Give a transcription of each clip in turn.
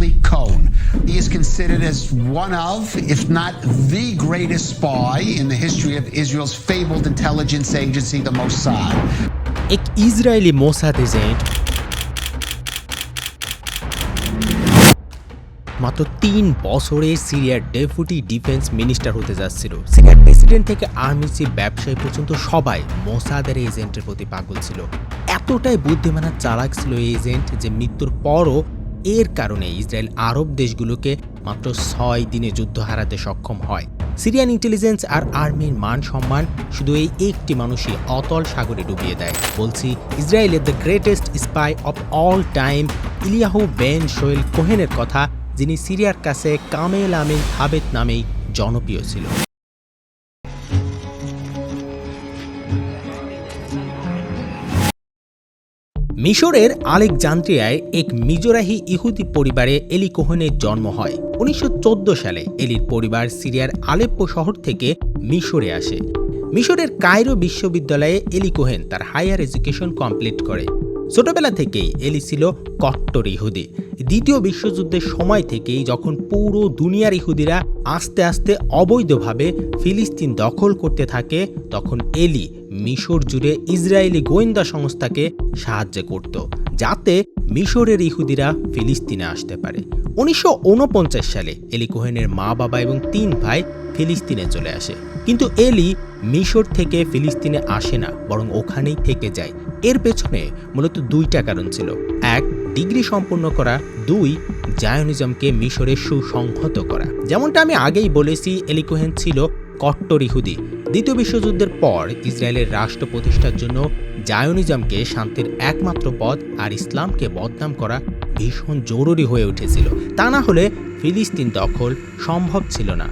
Ali Cohen. He is considered as one of, if not the greatest spy in the history of Israel's fabled intelligence agency, the Mossad. एक Israeli Mossad agent মাত্র তিন বছরে সিরিয়ার deputy defence minister হতে যাচ্ছিল সিরিয়ার president থেকে army chief ব্যবসায়ী পর্যন্ত সবাই মোসাদের এজেন্টের প্রতি পাগল ছিল এতটাই বুদ্ধিমান আর চালাক ছিল এই এজেন্ট যে মৃত্যুর পরও এর কারণে ইসরায়েল আরব দেশগুলোকে মাত্র ছয় দিনে যুদ্ধ হারাতে সক্ষম হয়। সিরিয়ান ইন্টেলিজেন্স আর আর্মির মান সম্মান শুধু এই একটি মানুষই অতল সাগরে ডুবিয়ে দেয়। বলছি, ইসরায়েলের the greatest spy of all time Eliyahu Ben Shaul কোহেনের কথা, যিনি সিরিয়ার কাছে কামেল আমিন হাবেত নামেই জনপ্রিয় ছিল। মিশরের আলেকজান্দ্রিয়ায় এক মিজোরাহি ইহুদি পরিবারে এলি কোহেনের জন্ম হয়। উনিশশো চোদ্দ সালে এলির পরিবার সিরিয়ার আলেপ্পো শহর থেকে মিশরে আসে। মিশরের কায়রো বিশ্ববিদ্যালয়ে এলি কোহেন তার হায়ার এডুকেশন কমপ্লিট করে। ছোটবেলা থেকেই এলি ছিল কট্টর ইহুদি। দ্বিতীয় বিশ্বযুদ্ধের সময় থেকেই যখন পুরো দুনিয়ার ইহুদিরা আস্তে আস্তে অবৈধভাবে ফিলিস্তিন দখল করতে থাকে, তখন এলি মিশর জুড়ে ইসরায়েলি গোয়েন্দা সংস্থাকে সাহায্য করত, যাতে মিশরের ইহুদিরা ফিলিস্তিনে আসতে পারে। উনিশশো উনপঞ্চাশ সালে এলি কোহেনের মা বাবা এবং তিন ভাই ফিলিস্তিনে চলে আসে। কিন্তু এলি মিশর থেকে ফিলিস্তিনে আসে না, বরং ওখানেই থেকে যায়। এর পেছনে মূলত দুইটা কারণ ছিল। এক, ডিগ্রি সম্পূর্ণ করা। দুই, জায়নিজমকে মিশরে সুসংহত করা। যেমনটা আমি আগেই বলেছি এলিকোহেন ছিল কট্টর ইহুদি। দ্বিতীয় বিশ্বযুদ্ধের পর ইসরায়েলের রাষ্ট্র প্রতিষ্ঠার জন্য জায়নিজমকে শান্তির একমাত্র পথ আর ইসলামকে বদনাম করা ভীষণ জরুরি হয়ে উঠেছিল। তা না হলে ফিলিস্তিন দখল সম্ভব ছিল না।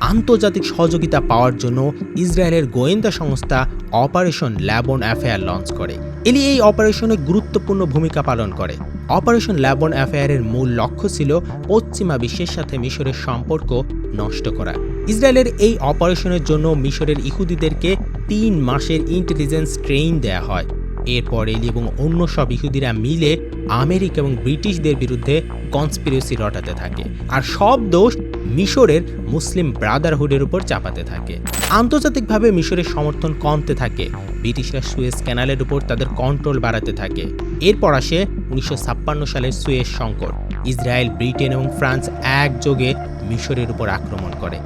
আন্তর্জাতিক সহযোগিতা পাওয়ার জন্য ইসরায়েলের গোয়েন্দা সংস্থা অপারেশন ল্যাবন অ্যাফেয়ার লঞ্চ করে। এলি এই অপারেশনে গুরুত্বপূর্ণ ভূমিকা পালন করে। অপারেশন ল্যাবন অ্যাফেয়ারের মূল লক্ষ্য ছিল পশ্চিমা বিশ্বের সাথে মিশরের সম্পর্ক নষ্ট করা। ইসরায়েলের এই অপারেশনের জন্য মিশরের ইহুদিদেরকে তিন মাসের ইন্টেলিজেন্স ট্রেইন দেয়া হয়। এরপর এলি এবং অন্য সব ইহুদিরা মিলে আমেরিকা এবং ব্রিটিশদের বিরুদ্ধে কনস্পিরেসি রটাতে থাকে। আর সব দোষ মিশরের মুসলিম ব্রাদারহুডের উপর চাপাতে থাকে। আন্তর্জাতিকভাবে মিশরের সমর্থন কমতে থাকে। ব্রিটিশরা সুয়েজ ক্যানালের উপর তাদের কন্ট্রোল বাড়াতে থাকে। এরপর আসে উনিশশো ছাপ্পান্ন সালের সুয়েজ সংকট। ইসরায়েল, ব্রিটেন এবং ফ্রান্স একযোগে মিশরের উপর আক্রমণ করে।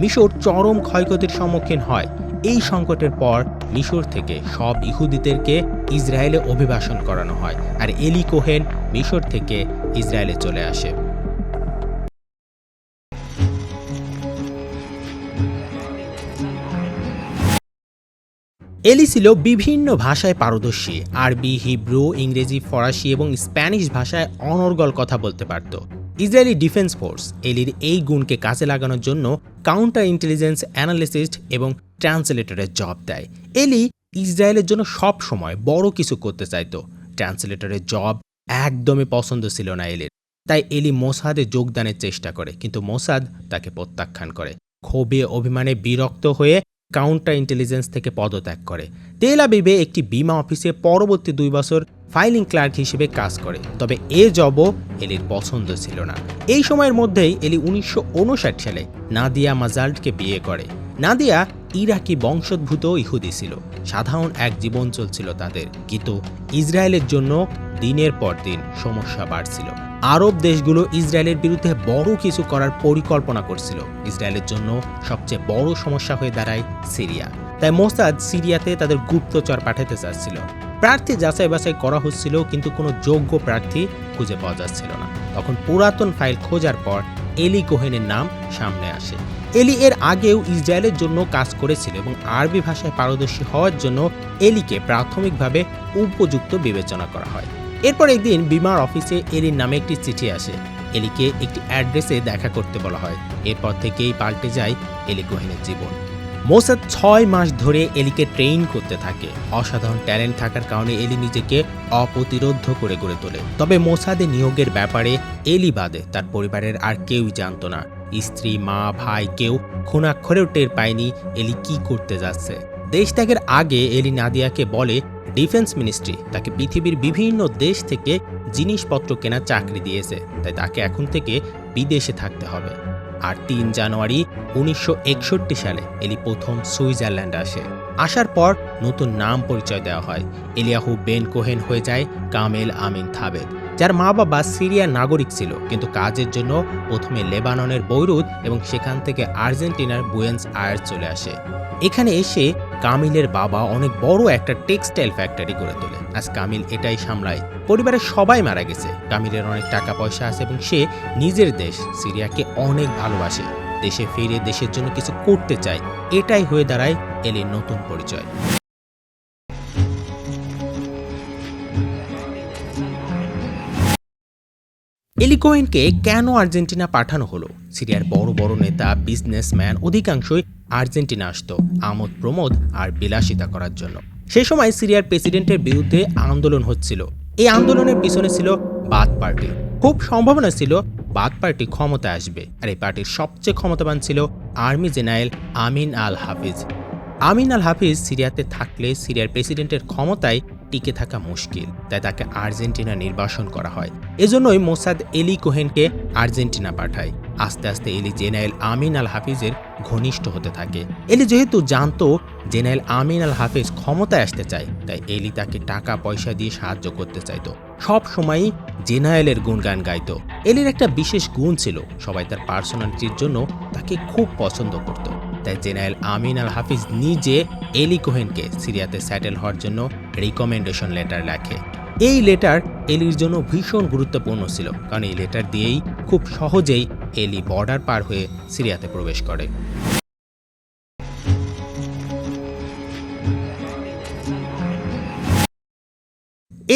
মিশর চরম ক্ষয়ক্ষতির সম্মুখীন হয়। এই সংকটের পর মিশর থেকে সব ইহুদিদেরকে ইসরায়েলে অভিবাসন করানো হয় আর এলি কোহেন মিশর থেকে ইসরায়েলে চলে আসে। এলি ছিল বিভিন্ন ভাষায় পারদর্শী। আরবি, হিব্রু, ইংরেজি, ফরাসি এবং স্প্যানিশ ভাষায় অনর্গল কথা বলতে পারত। ইসরায়েলি ডিফেন্স ফোর্স, এলির এই গুণকে কাজে লাগানোর জন্য কাউন্টার ইন্টেলিজেন্স অ্যানালিস্ট এবং ট্রান্সলেটরের জব দেয়। এলি ইসরায়েলের জন্য সব সময় বড় কিছু করতে চাইতো। ট্রান্সলেটরের জব একদমই পছন্দ ছিল না এলির। তাই এলি মোসাদে যোগদানের চেষ্টা করে, কিন্তু মোসাদ তাকে প্রত্যাখ্যান করে। ক্ষোভে, অভিমানে বিরক্ত হয়ে কাউন্টার ইন্টেলিজেন্স থেকে পদত্যাগ করে। তেল আবিবে একটি বিমা অফিসে পরবর্তী দুই বছর ফাইলিং ক্লার্ক হিসেবে কাজ করে। তবে এ জবও এলির পছন্দ ছিল না। এই সময়ের মধ্যেই এলি উনিশশো উনষাট সালে নাদিয়া মাজাল্টকে বিয়ে করে। নাদিয়া ইরাকি বংশোদ্ভূত ইহুদি ছিল। সাধারণ এক জীবন চলছিল তাদের। কিন্তু ইসরায়েলের জন্য দিনের পর দিন সমস্যা বাড়ছিল। আরব দেশগুলো ইসরায়েলের বিরুদ্ধে বড় কিছু করার পরিকল্পনা করছিল। ইসরায়েলের জন্য সবচেয়ে বড় সমস্যা হয়ে দাঁড়ায় সিরিয়া। তাই মোসাদ সিরিয়াতে তাদের গুপ্তচর পাঠাতে চাচ্ছিল। প্রার্থী যাচাই বাছাই করা হচ্ছিল, কিন্তু কোনো যোগ্য প্রার্থী খুঁজে পাওয়া যাচ্ছিল না। তখন পুরাতন ফাইল খোঁজার পর এলি কোহেনের নাম সামনে আসে। এলি এর আগেও ইসরায়েলের জন্য কাজ করেছিল এবং আরবি ভাষায় পারদর্শী হওয়ার জন্য এলিকে প্রাথমিকভাবে উপযুক্ত বিবেচনা করা হয়। এরপর একদিন বিমার অফিসে এলির নামে একটি চিঠি আসে। এলিকে একটি অ্যাড্রেসে দেখা করতে বলা হয়। এরপর থেকেই পাল্টে যায় এলি কোহেনের জীবন। মোসাদ ছয় মাস ধরে এলিকে ট্রেইন করতে থাকে। অসাধারণ ট্যালেন্ট থাকার কারণে এলি নিজেকে অপ্রতিরোধ করে গড়ে তোলে। তবে মোসাদে নিয়োগের ব্যাপারে এলি বাদে, তার পরিবারের আর কেউই জানতো না। স্ত্রী, মা, ভাই কেউ খুনাক্ষরেও টের পায়নি এলি কি করতে যাচ্ছে। দেশ ত্যাগের আগে এলি নাদিয়াকে বলে ডিফেন্স মিনিস্ট্রি তাকে পৃথিবীর বিভিন্ন দেশ থেকে জিনিসপত্র কেনার চাকরি দিয়েছে, তাই তাকে এখন থেকে বিদেশে থাকতে হবে। আর তিন জানুয়ারি উনিশশো একষট্টি সালে এলি প্রথম সুইজারল্যান্ড আসে। আসার পর নতুন নাম পরিচয় দেওয়া হয়। এলিয়াহু বেন কোহেন হয়ে যায় কামেল আমিন থাবেদ, যার মা বাবা সিরিয়ার নাগরিক ছিল, কিন্তু কাজের জন্য প্রথমে লেবাননের বৈরুত এবং সেখান থেকে আর্জেন্টিনার বুয়েন্স আয়ার চলে আসে। এখানে এসে কামিলের বাবা অনেক বড় একটা টেক্সটাইল ফ্যাক্টরি গড়ে তোলে আজ কামিল এটাই সামলায়। পরিবারের সবাই মারা গেছে। কামিলের অনেক টাকা পয়সা আছে এবং সে নিজের দেশ, সিরিয়াকে অনেক ভালোবাসে। দেশে ফিরে দেশের জন্য কিছু করতে চায়। এটাই হয়ে দাঁড়ায় এলির নতুন পরিচয়। এলি কোহেনকে কেন আর্জেন্টিনা পাঠানো হলো? সিরিয়ার বড় বড় নেতা, বিজনেসম্যান অধিকাংশই আর্জেন্টিনা আসতো আমোদ প্রমোদ আর বিলাসিতা করার জন্য। সে সময় সিরিয়ার প্রেসিডেন্টের বিরুদ্ধে আন্দোলন হচ্ছিল। এই আন্দোলনের পিছনে ছিল বাদ পার্টি। খুব সম্ভাবনা ছিল বাদ পার্টি ক্ষমতায় আসবে। আর এই পার্টির সবচেয়ে ক্ষমতাবান ছিল আর্মি জেনারেল আমিন আল হাফিজ। আমিন আল হাফিজ সিরিয়াতে থাকলে সিরিয়ার প্রেসিডেন্টের ক্ষমতায় টিকে থাকা মুশকিল, তাই তাকে আর্জেন্টিনা নির্বাসন করা হয়। এজন্যই মোসাদ এলি কোহেনকে আর্জেন্টিনা পাঠায়। আস্তে আস্তে এলি জেনারেল আমিন আল হাফিজের ঘনিষ্ঠ হতে থাকে। এলি যেহেতু জানতো জেনারেল আমিন আল হাফিজ ক্ষমতায় আসতে চায়, তাই এলি তাকে টাকা পয়সা দিয়ে সাহায্য করতে চাইতো। সব সময়ই জেনারেলের গুণগান গাইতো। এলির একটা বিশেষ গুণ ছিল, সবাই তার পার্সোনালিটির জন্য তাকে খুব পছন্দ করত। তাই জেনারেল আমিন আল হাফিজ নিজে এলি কোহেনকে সিরিয়াতে স্যাটেল হওয়ার জন্য রিকমেন্ডেশন লেটার লেখে। এই লেটার এলির জন্য ভীষণ গুরুত্বপূর্ণ ছিল, কারণ এই লেটার দিয়েই খুব সহজেই এলি বর্ডার পার হয়ে সিরিয়াতে প্রবেশ করে।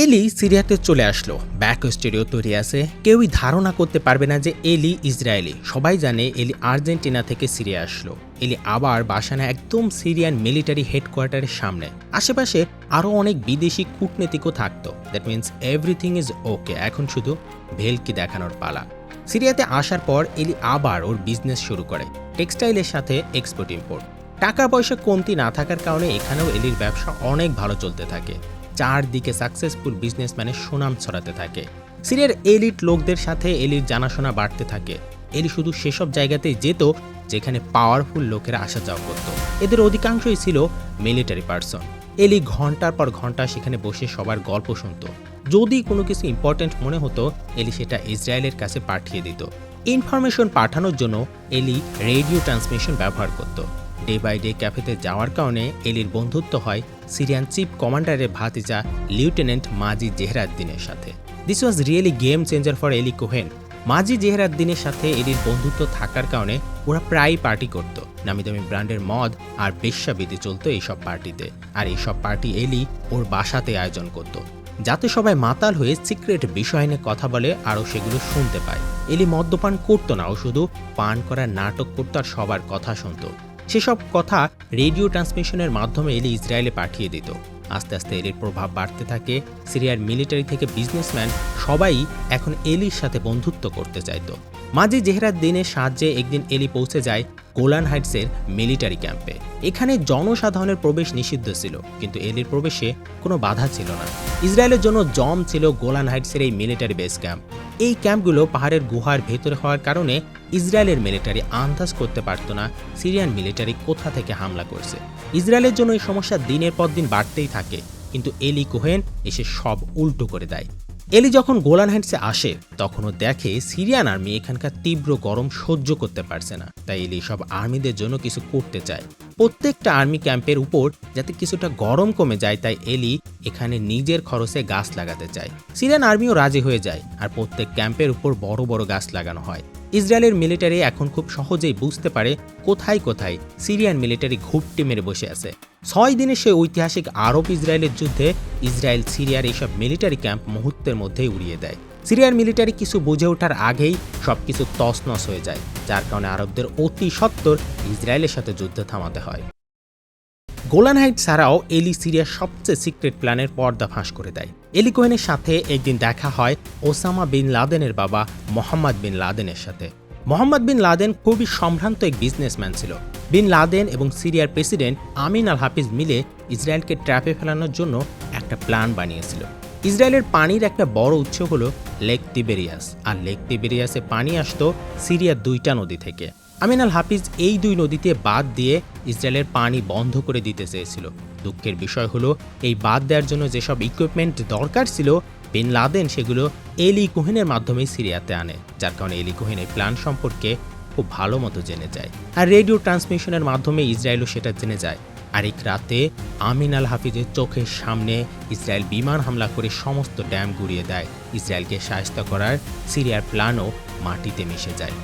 এলি সিরিয়াতে চলে আসলো। ব্যাক স্টেডিও তৈরি আছে। কেউই ধারণা করতে পারবে না যে এলি ইসরায়েলি। সবাই জানে এলি আর্জেন্টিনা থেকে সিরিয়া আসলো। এলি আবার বাসানা একদম সিরিয়ান মিলিটারি হেডকোয়ার্টারের সামনে। আশেপাশে আরও অনেক বিদেশি কূটনীতিকও থাকতো। That means everything is okay এখন শুধু ভেলকি দেখানোর পালা। সিরিয়াতে আসার পর এলি আবার ওর বিজনেস শুরু করে। টেক্সটাইলের সাথে এক্সপোর্ট ইম্পোর্ট টাকা পয়সা কমতি না থাকার কারণে এখানেও এলির ব্যবসা অনেক ভালো চলতে থাকে। চারদিকে সাকসেসফুল বিজনেসম্যানের সুনাম ছড়াতে থাকে। সিরিয়ার এলিট লোকদের সাথে এলির জানাশোনা বাড়তে থাকে। এলি শুধু সেসব জায়গাতেই যেত, যেখানে পাওয়ারফুল লোকেরা আসা যাওয়া করত। এদের অধিকাংশই ছিল মিলিটারি পার্সন এলি ঘণ্টার পর ঘণ্টা সেখানে বসে সবার গল্প শুনতো। যদি কোনো কিছু ইম্পর্ট্যান্ট মনে হতো, এলি সেটা ইসরায়েলের কাছে পাঠিয়ে দিত। ইনফরমেশন পাঠানোর জন্য এলি রেডিও ট্রান্সমিশন ব্যবহার করত। ডে বাই ডে ক্যাফেতে যাওয়ার কারণে এলির বন্ধুত্ব হয় সিরিয়ান চিফ কমান্ডারের ভাতিজা লিউটেন্যান্ট মাজি জেহরাদ্দিনের সাথে। This was really game changer for Eli Cohen Maazi জেহরাদ্দিনের সাথে এলির বন্ধুত্ব থাকার কারণে ওরা প্রায়ই পার্টি করত। নামি দামি ব্র্যান্ডের মদ আর বেশ্যাবিধি চলতো এইসব পার্টিতে। আর এইসব পার্টি এলি ওর বাসাতে আয়োজন করত। যাতে সবাই মাতাল হয়ে সিক্রেট বিষয় নিয়ে কথা বলে আরও সেগুলো শুনতে পায়। এলি মদ্যপান করতো না, ও শুধু পান করার নাটক করতো আর সবার কথা শুনতো। সেসব কথা রেডিও ট্রান্সমিশনের মাধ্যমে এলি ইসরায়েলে পাঠিয়ে দিত। আস্তে আস্তে এলির প্রভাব বাড়তে থাকে, সিরিয়ার মিলিটারি থেকে বিজনেসম্যান সবাই এখন এলির সাথে বন্ধুত্ব করতে চাইতো। মাঝে জেহরার দিনের সাহায্যে একদিন এলি পৌঁছে যায় গোলান হাইটসের মিলিটারি ক্যাম্পে। এখানে জনসাধারণের প্রবেশ নিষিদ্ধ ছিল, কিন্তু এলির প্রবেশে কোনো বাধা ছিল না। ইসরায়েলের জন্য জম ছিল গোলান হাইটসের এই মিলিটারি বেস ক্যাম্প। এই ক্যাম্পগুলো পাহাড়ের গুহার ভেতরে হওয়ার কারণে ইসরায়েলের মিলিটারি আন্দাজ করতে পারত না, সিরিয়ান মিলিটারি কোথা থেকে হামলা করছে। ইসরায়েলের জন্য এই সমস্যা দিনের পর দিন বাড়তেই থাকে, কিন্তু এলি কোহেন এসে সব উল্টো করে দেয়। এলি যখন গোলান হ্যান্ডসে আসে, তখনও দেখে সিরিয়ান আর্মি এখানকার তীব্র গরম সহ্য করতে পারছে না। তাই এলি সব আর্মিদের জন্য কিছু করতে চায়। প্রত্যেকটা আর্মি ক্যাম্পের উপর যাতে কিছুটা গরম কমে যায়, তাই এলি এখানে নিজের খরচে গাছ লাগাতে চায়। সিরিয়ান আর্মিও রাজি হয়ে যায়, আর প্রত্যেক ক্যাম্পের উপর বড় বড় গাছ লাগানো হয়। ইসরায়েলের মিলিটারি এখন খুব সহজেই বুঝতে পারে কোথায় কোথায় সিরিয়ান মিলিটারি ঘুপটি মেরে বসে আছে। ছয় দিনে সেই ঐতিহাসিক আরব ইসরায়েলের যুদ্ধে ইসরায়েল, সিরিয়ার এইসব মিলিটারি ক্যাম্প মুহূর্তের মধ্যেই উড়িয়ে দেয়। সিরিয়ার মিলিটারি কিছু বুঝে ওঠার আগেই সবকিছু তছনছ হয়ে যায়, যার কারণে আরবদের অতি সত্বর ইসরায়েলের সাথে যুদ্ধ থামাতে হয়। গোলান হাইট ছাড়াও এলি সিরিয়ার সবচেয়ে সিক্রেট প্ল্যানের পর্দা ফাঁস করে দেয়। এলি কোহেনের সাথে একদিন দেখা হয় ওসামা বিন লাদেনের বাবা মোহাম্মদ বিন লাদেনের সাথে। মোহাম্মদ বিন লাদেন খুবই সম্ভ্রান্ত এক বিজনেসম্যান ছিল। বিন লাদেন এবং সিরিয়ার প্রেসিডেন্ট আমিন আল হাফিজ মিলে ইসরায়েলকে ট্র্যাপে ফেলানোর জন্য একটা প্ল্যান বানিয়েছিল। ইসরায়েলের পানির একটা বড় উৎস হলো লেক তিবেরিয়াস। আর লেক তিবেরিয়াসে পানি আসতো সিরিয়ার দুইটা নদী থেকে। আমিন আল হাফিজ এই দুই নদীতে বাদ দিয়ে ইসরায়েলের পানি বন্ধ করে দিতে চেয়েছিল। দুঃখের বিষয় হলো, এই বাদ দেওয়ার জন্য যেসব ইকুইপমেন্ট দরকার ছিল বিন লাদেন সেগুলো এলি কোহেনের মাধ্যমে সিরিয়াতে আনে, যার কারণে এলি কোহেনের প্ল্যান সম্পর্কে খুব ভালো মতো জেনে যায়। আর রেডিও ট্রান্সমিশনের মাধ্যমে ইসরায়েলও সেটা জেনে যায়। আর এক রাতে আমিন আল হাফিজের চোখের সামনে ইসরায়েল বিমান হামলা করে সমস্ত ড্যাম গুড়িয়ে দেয়। ইসরায়েলকে সাহায্য করার সিরিয়ার প্ল্যানও মাটিতে মিশে যায়।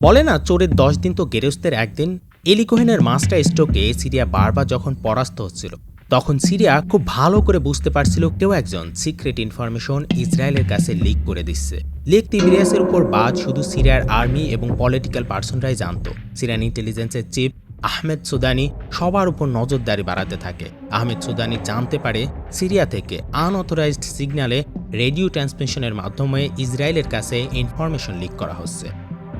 বলে না, চোরের দশ দিন তো গেরস্তের একদিন? এলি কোহেনের মাস্টার স্ট্রোকে সিরিয়া বারবার যখন পরাস্ত হচ্ছিল। তখন সিরিয়া খুব ভালো করে বুঝতে পারছিল কেউ একজন সিক্রেট ইনফরমেশন ইসরায়েলের কাছে লিক করে দিচ্ছে। লিক তিবিরিয়াসের উপর বাদ শুধু সিরিয়ার আর্মি এবং পলিটিক্যাল পার্সনরাই জানত। সিরিয়ান ইন্টেলিজেন্সের চিফ আহমেদ সুদানি সবার উপর নজরদারি বাড়াতে থাকে। আহমেদ সুদানি জানতে পারে সিরিয়া থেকে আনঅথরাইজড সিগন্যালে রেডিও ট্রান্সমিশনের মাধ্যমে ইসরায়েলের কাছে ইনফরমেশন লিক করা হচ্ছে।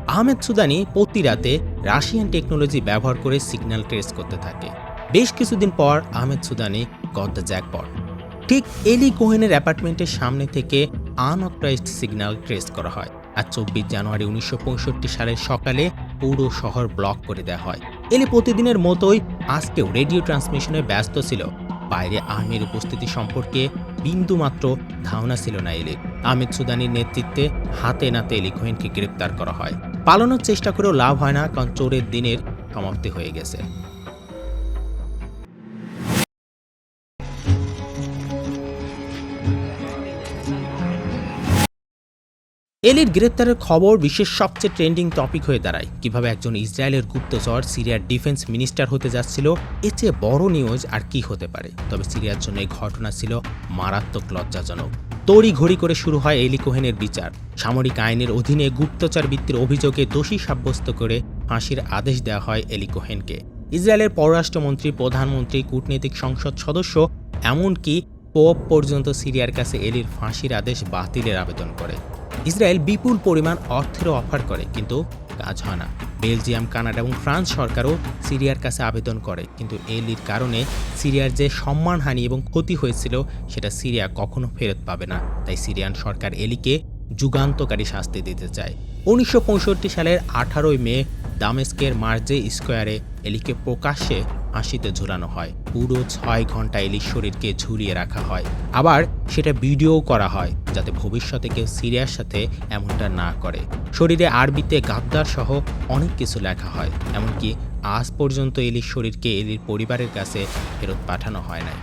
আহমেদ সুদানি প্রতি রাতে রাশিয়ান টেকনোলজি ব্যবহার করে সিগন্যাল ট্রেস করতে থাকে। বেশ কিছুদিন পর Ahmed Sudani got the jackpot ঠিক এলি কোহেনের অ্যাপার্টমেন্টের সামনে থেকে আনঅথরাইজড সিগন্যাল ট্রেস করা হয় আর চব্বিশ জানুয়ারি উনিশশো সালের সকালে পুরো শহর ব্লক করে দেওয়া হয়। এলি প্রতিদিনের মতোই আজকেও রেডিও ট্রান্সমিশনে ব্যস্ত ছিল। বাইরে আর্মির উপস্থিতি সম্পর্কে বিন্দুমাত্র ধারণা ছিল না এলির। আহমেদ সুদানির নেতৃত্বে হাতে নাতে এলি কোহেনকে গ্রেপ্তার করা হয়। পালানোর চেষ্টা করেও লাভ হয় না কারণ চোরের দিনের সমাপ্তি হয়ে গেছে। এলির গ্রেপ্তারের খবর বিশ্বের সবচেয়ে ট্রেন্ডিং টপিক হয়ে দাঁড়ায়। কীভাবে একজন ইসরায়েলের গুপ্তচর সিরিয়ার ডিফেন্স মিনিস্টার হতে যাচ্ছিল এর চেয়ে বড় নিউজ আর কি হতে পারে। তবে সিরিয়ার জন্য এই ঘটনা ছিল মারাত্মক লজ্জাজনক। তড়ি ঘড়ি করে শুরু হয় এলি কোহেনের বিচার। সামরিক আইনের অধীনে গুপ্তচর বৃত্তির অভিযোগে দোষী সাব্যস্ত করে ফাঁসির আদেশ দেওয়া হয় এলি কোহেনকে। ইসরায়েলের পররাষ্ট্রমন্ত্রী, প্রধানমন্ত্রী, কূটনৈতিক সংসদ সদস্য, এমনকি পোপ পর্যন্ত সিরিয়ার কাছে এলির ফাঁসির আদেশ বাতিলের আবেদন করে। ইসরায়েল বিপুল পরিমাণ অর্থেরও অফার করে, কিন্তু কাজ হয় না। বেলজিয়াম, কানাডা এবং ফ্রান্স সরকারও সিরিয়ার কাছে আবেদন করে, কিন্তু এলির কারণে সিরিয়ার যে সম্মানহানি এবং ক্ষতি হয়েছিল, সেটা সিরিয়া কখনো ফেরত পাবে না। তাই সিরিয়ান সরকার এলিকে যুগান্তকারী শাস্তি দিতে চায়। উনিশশো পঁয়ষট্টি সালের আঠারোই মে, দামেস্কের মার্জে স্কোয়ারে এলিকে প্রকাশ্যে ফাঁসিতে ঝুলানো হয়। পুরো ছয় ঘণ্টা এলির শরীরকে ঝুলিয়ে রাখা হয়। আবার সেটা ভিডিও করা হয়, যাতে ভবিষ্যতে কেউ সিরিয়ার সাথে এমনটা না করে। শরীরে আরবিতে গাদ্দার সহ অনেক কিছু লেখা হয়, এমনকি আজ পর্যন্ত এলির শরীরকে এলির পরিবারের কাছে ফেরত পাঠানো হয় নাই।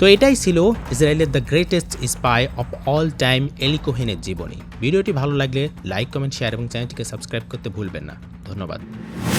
তো এটাই ছিল ইসরায়েলের the greatest spy of all time Eli কোহেনের জীবনী। ভিডিওটি ভালো লাগলে লাইক, কমেন্ট, শেয়ার এবং চ্যানেলটিকে সাবস্ক্রাইব করতে ভুলবেন না। ধন্যবাদ।